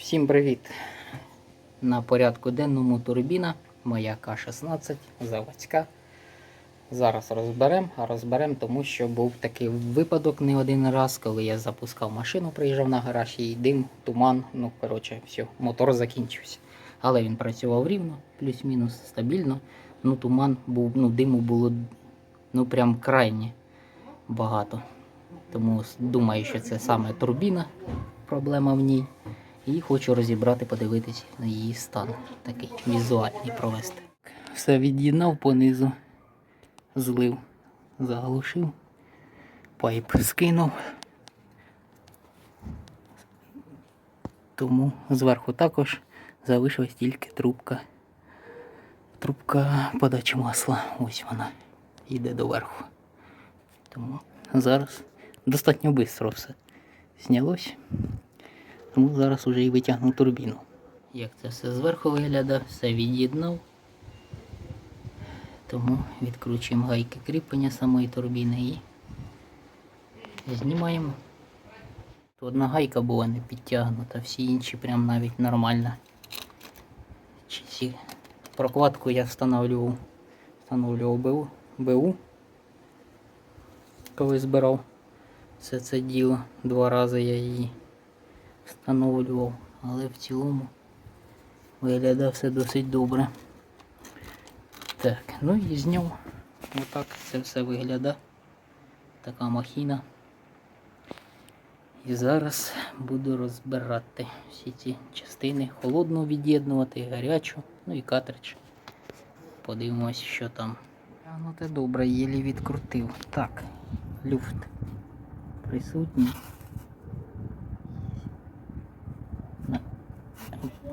Всім привіт! На порядку денному турбіна, моя К-16 заводська. Зараз розберемо, а розберемо, тому що був такий випадок не один раз, коли я запускав машину, приїжджав на гараж і дим, туман. Ну, коротше, все, мотор закінчився. Але він працював рівно, плюс-мінус стабільно. Ну, туман був, ну, диму було ну прям крайне багато. Тому думаю, що це саме турбіна, проблема в ній. І хочу розібрати, подивитись на її стан. Такий візуальний провести. Все від'єднав понизу, злив, заглушив, пайп скинув. Тому зверху також залишилась тільки трубка. Трубка подачі масла. Ось вона йде доверху. Тому зараз достатньо швидко все знялось. Тому зараз уже і витягну турбіну. Як це все зверху виглядає, все від'єднав. Тому відкручуємо гайки кріплення самої турбіни і знімаємо. То одна гайка була не підтягнута, всі інші прям навіть нормально. Прокладку я встановлював, встановлював БУ, БУ, коли збирав все це діло. Два рази я її встановлював, але в цілому виглядає все досить добре. Так, ну і зняв. Отак це все виглядає. Така махіна. І зараз буду розбирати всі ці частини, холодну від'єднувати, гарячу, ну і картридж. Подивимось, що там. Ну те добре, єлі відкрутив. Так, люфт присутній. На-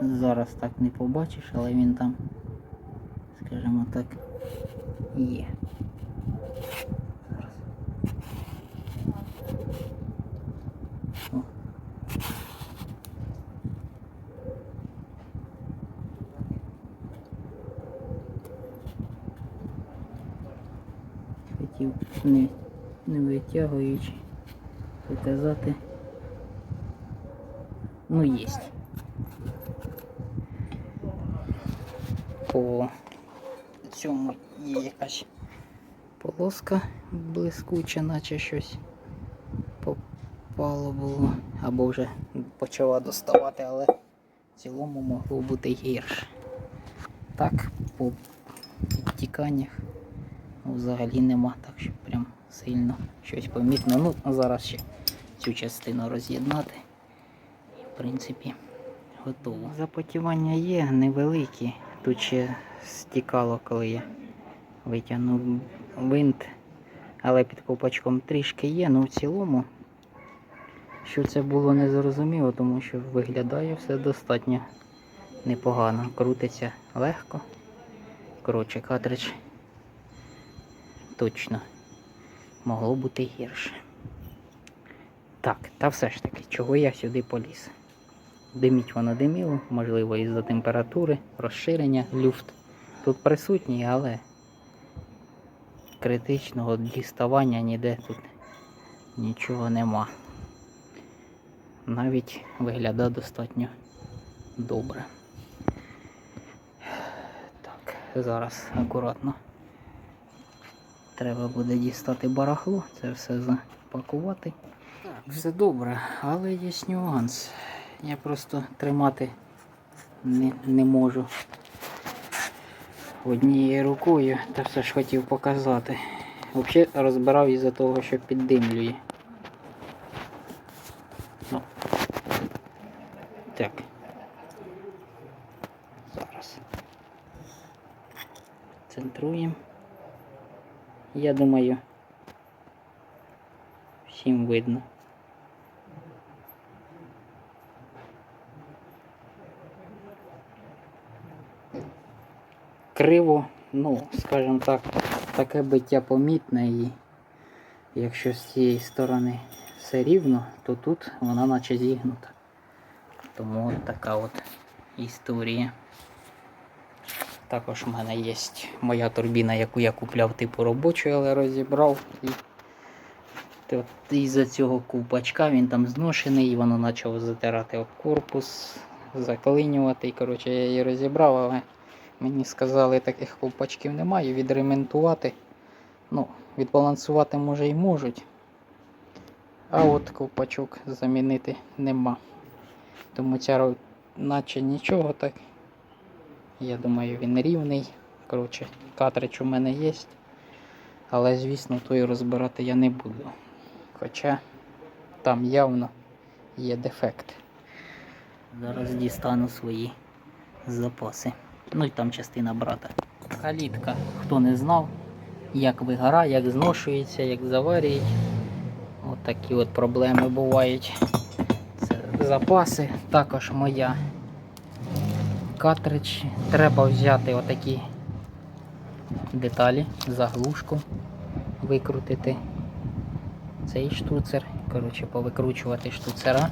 Зараз так не побачиш, але він там, скажімо так, є. Зараз. Хотів не, не витягуючи показати. Ну, єсть. По цьому є якась полоска блискуча, наче щось попало було. Або вже почала доставати, але в цілому могло бути гірше. Так, по підтіканнях ну, взагалі нема, так що прям сильно щось помітно. Ну, зараз ще цю частину роз'єднати. І, в принципі, готово. Запотівання є невеликі. Тут ще стікало, коли я витягнув винт, але під ковпачком трішки є, ну в цілому, що це було незрозуміло, тому що виглядає все достатньо непогано. Крутиться легко. Коротше, картридж точно могло бути гірше. Так, та все ж таки, чого я сюди поліз? Диміть воно диміло, можливо, із-за температури, розширення, люфт. Тут присутній, але критичного діставання ніде тут нічого нема. Навіть виглядає достатньо добре. Так, зараз акуратно. Треба буде дістати барахло, це все запакувати. Так, все добре, але є нюанс. Я просто тримати не, не можу однією рукою, та все ж хотів показати. Взагалі розбирав із-за того, що піддимлює. Ну. Так. Зараз. Центруємо. Я думаю, всім видно. Криво, ну, скажімо так, таке биття помітне і якщо з цієї сторони все рівно, то тут вона наче зігнута. Тому от така от історія. Також в мене є моя турбіна, яку я купляв типу робочу, але розібрав. І із-за цього ковпачка він там зношений, і воно почало затирати об корпус. заклинювати. Коротше, я її розібрав, але мені сказали, таких ковпачків немає, відремонтувати. Ну, відбалансувати може і можуть. А от ковпачок замінити нема. Тому ця наче нічого так. Я думаю, він рівний. Коротше, картридж у мене є. Але, звісно, той розбирати я не буду. Хоча там явно є дефект. Зараз дістану свої запаси. Ну і там частина брата. Калітка, хто не знав, як вигорає, як зношується, як заварюють. От такі от проблеми бувають. Це запаси. Також моя картридж. Треба взяти отакі деталі, заглушку, викрутити цей штуцер. Коротше, повикручувати штуцера.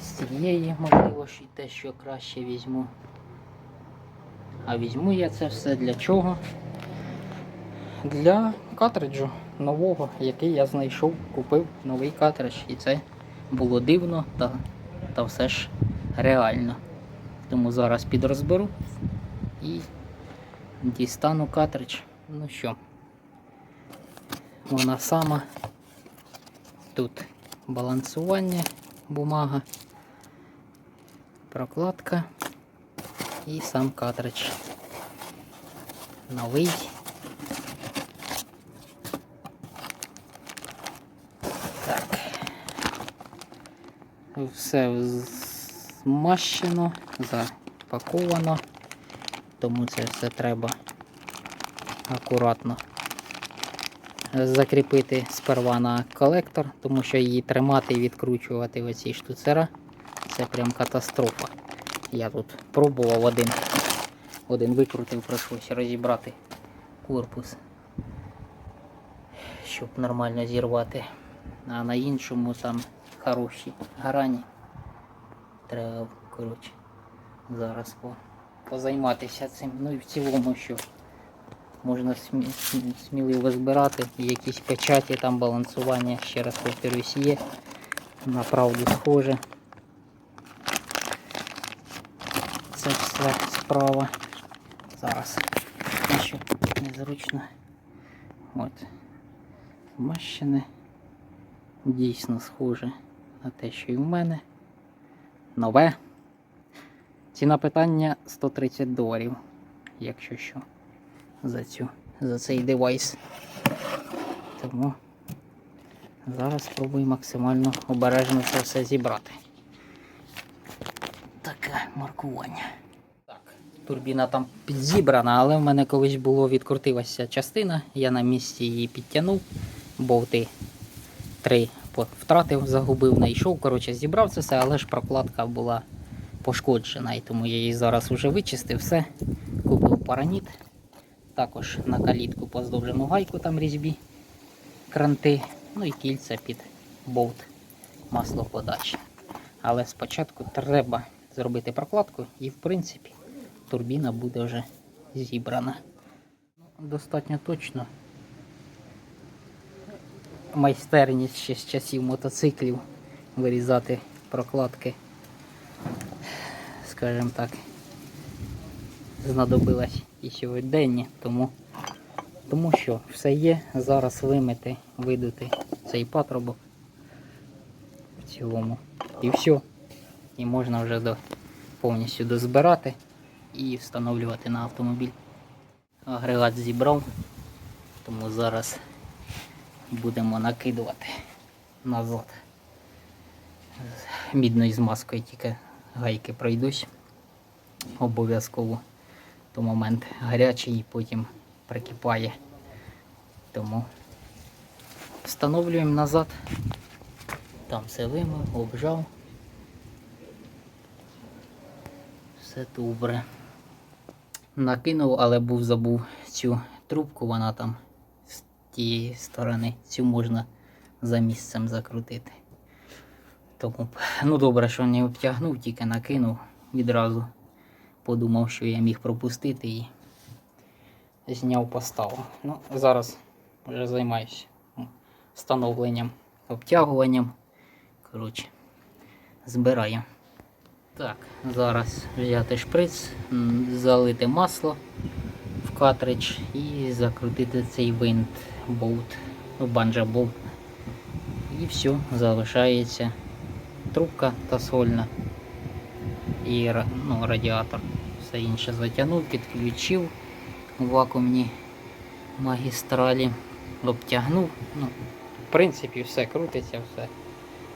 З цієї, можливо, ще те, що краще візьму. А візьму я це все для чого? Для картриджу нового, який я знайшов, купив новий картридж. І це було дивно та, та все ж реально. Тому зараз підрозберу і дістану картридж. Ну що, вона сама. Тут балансування, бумага, прокладка і сам картридж. Новий. Так. Все змащено, запаковано, тому це все треба акуратно закріпити сперва на колектор, тому що її тримати і відкручувати оці штуцера це прям катастрофа. Я тут пробував один, один викрутив, прийшлося розібрати корпус, щоб нормально зірвати. А на іншому там хороші грані. Треба, коротше, зараз по, позайматися цим. Ну і в цілому, що можна смі- сміливо збирати. Якісь печаті, там балансування, ще раз повторюсь, є. Направду схоже. Це все справа. Зараз. Що незручно. От. Змащене. Дійсно схоже на те, що і в мене. Нове. Ціна питання 130 доларів, якщо що, за, цю, за цей девайс. Тому зараз спробую максимально обережно це все зібрати. Таке маркування. Турбіна там підзібрана, але в мене колись було відкрутилася частина, я на місці її підтягнув, болти три втратив, загубив, знайшов. Коротше, зібрав це все, але ж прокладка була пошкоджена, і тому я її зараз вже вичистив все. Купив параніт. Також на калітку поздовжену гайку там різьбі, кранти, ну і кільця під болт маслоподачі. Але спочатку треба зробити прокладку і, в принципі, турбіна буде вже зібрана. Достатньо точно майстерність ще з часів мотоциклів вирізати прокладки, скажімо так, знадобилась і сьогодні, тому, тому що все є, зараз вимити, видути цей патрубок в цілому. І все. І можна вже до, повністю дозбирати і встановлювати на автомобіль. Агрегат зібрав, тому зараз будемо накидувати назад. Мідною змазкою тільки гайки пройдусь. Обов'язково. То момент гарячий і потім прикипає. Тому встановлюємо назад. Там все вимив, обжав. Все добре. Накинув, але був забув цю трубку, вона там з тієї сторони. Цю можна за місцем закрутити. Тому, ну добре, що не обтягнув, тільки накинув відразу. Подумав, що я міг пропустити і зняв поставив. Ну, зараз вже займаюся встановленням, обтягуванням. Коротше, збираємо. Так, зараз взяти шприц, залити масло в картридж і закрутити цей винт болт, банджа болт. І все, залишається трубка та сольна і ну, радіатор. Все інше затягнув, підключив вакуумні магістралі, обтягнув. Ну, в принципі, все крутиться, все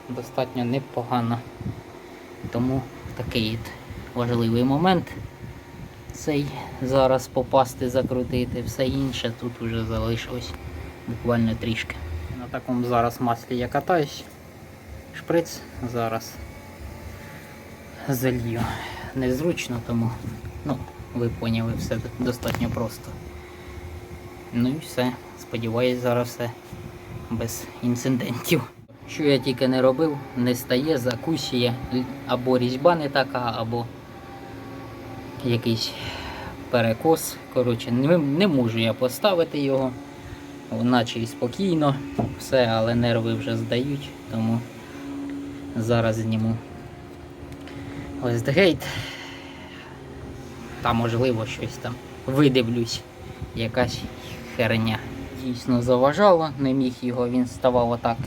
достатньо непогано. Тому такий важливий момент. Цей зараз попасти, закрутити, все інше тут вже залишилось буквально трішки. На такому зараз маслі я катаюсь. Шприц зараз залью. Незручно, тому ну, ви поняли, все достатньо просто. Ну і все. Сподіваюсь, зараз все без інцидентів. Що я тільки не робив, не стає, закусює, або різьба не така, або якийсь перекос. Коротше, не, не можу я поставити його, наче і спокійно, все, але нерви вже здають, тому зараз зніму Westgate. Та можливо щось там видивлюсь, якась херня. Дійсно заважало, не міг його, він ставав отак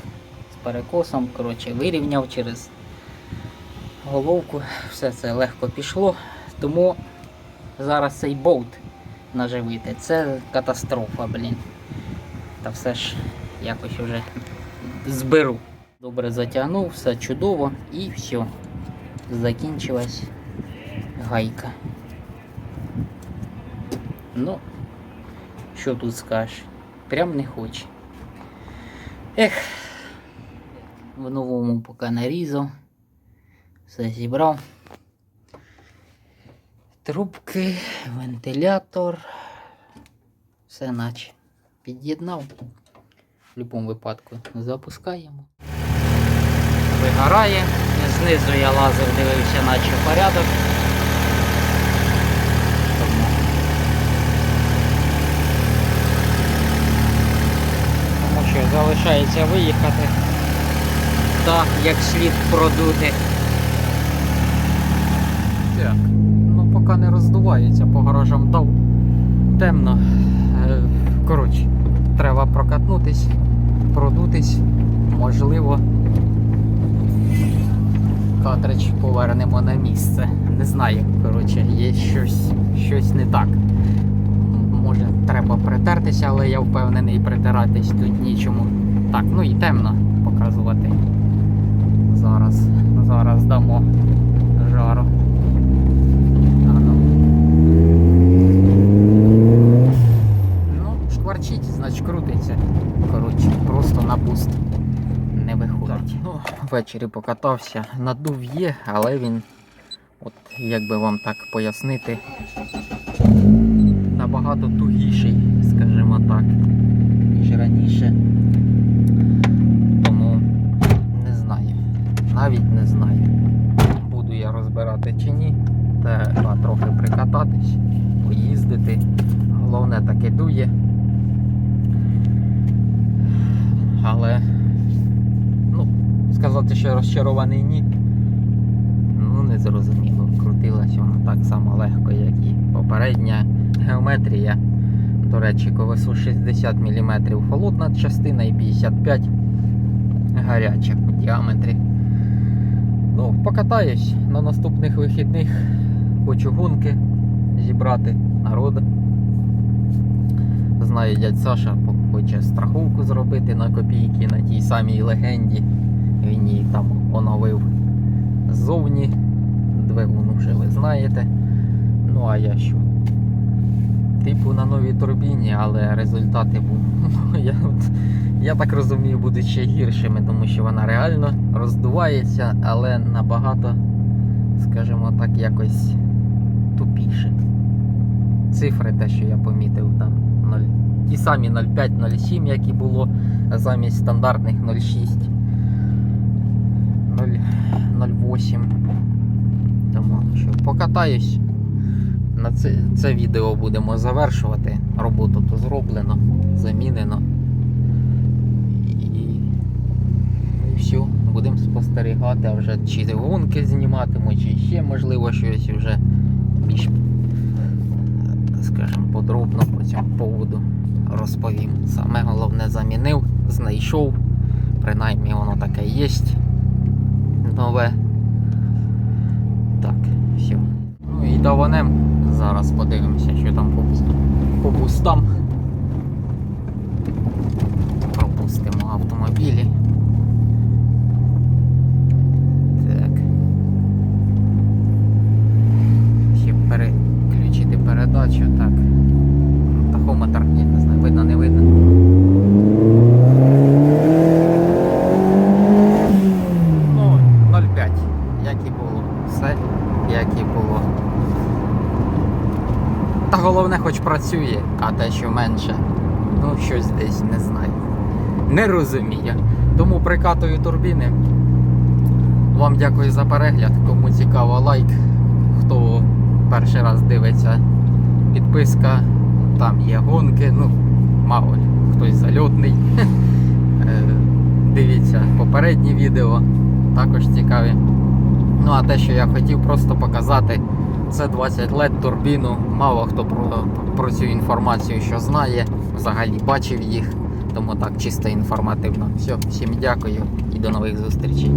перекосом, коротше, вирівняв через головку, все це легко пішло. Тому зараз цей болт наживити. Це катастрофа, блін. Та все ж якось вже зберу. Добре затягнув, все чудово і все. Закінчилась гайка. Ну, що тут скажеш? Прям не хоче. Ех, в новому поки нарізав. Все зібрав. Трубки, вентилятор. Все наче під'єднав. В будь-якому випадку запускаємо. Вигорає. Знизу я лазив, дивився, наче порядок. Тому що залишається виїхати та як слід продути. Так, ну поки не роздувається, по гаражам дав темно. Е, Коротше, треба прокатнутись, продутись, можливо. Картридж повернемо на місце. Не знаю, коротше, є щось, щось не так. Може, треба притертися, але я впевнений, притиратись тут нічому. Так, ну і темно показувати. Зараз, зараз дамо жару. Ну. Ну, шкварчить, значить крутиться. Коротше, просто на буст не виходить. Ну, ввечері покатався. Надув є, але він, от як би вам так пояснити, набагато тугіший, скажімо так, ніж раніше. Навіть не знаю, буду я розбирати чи ні. Треба трохи прикататись, поїздити. Головне таки дує. Але ну, сказати, що розчарований ні. Ну, не зрозуміло. Крутилась вона так само легко, як і попередня геометрія. До речі, колесо 60 мм холодна частина і 55 гаряча у діаметрі. Ну, покатаюсь на наступних вихідних. Хочу гонки зібрати народ. Знаю, дядь Саша хоче страховку зробити на копійки на тій самій легенді. Він її там оновив ззовні. Двигун вже ви знаєте. Ну а я що? Типу на новій турбіні, але результати бу- я, от- я так розумію, будуть ще гіршими, тому що вона реально роздувається, але набагато, скажімо так, якось тупіше. Цифри, те, що я помітив, там 0, ті самі 0,5-0,7, як і було замість стандартних 0,6. 0,08. Тому що покатаюсь. На це, це відео будемо завершувати. Роботу то зроблено, замінено. І, і все, будемо спостерігати, а вже чи гонки зніматиму, чи ще можливо щось вже більш, скажімо, подробно по цьому поводу розповім. Саме головне замінив, знайшов. Принаймні воно таке є. Нове. Так, все. Ну і даванем. Зараз подивимося, що там по, по бустам. Пропустимо автомобілі. Так. Ще переключити передачу. Так. Тахометр, ні, не знаю, видно, не видно. Ну, 0,5, як і було. Все, як і було. Та головне, хоч працює, а те, що менше, ну щось десь не знаю. Не розумію. Тому прикатую турбіни. Вам дякую за перегляд. Кому цікаво, лайк. Хто перший раз дивиться, підписка. Там є гонки. Ну, мало хтось зальотний. Е, Дивіться попередні відео, також цікаві. Ну а те, що я хотів просто показати, це 20 лет турбіну. Мало хто про, про цю інформацію що знає, взагалі бачив їх. Тому так чисто інформативно. Все, всім дякую і до нових зустрічей.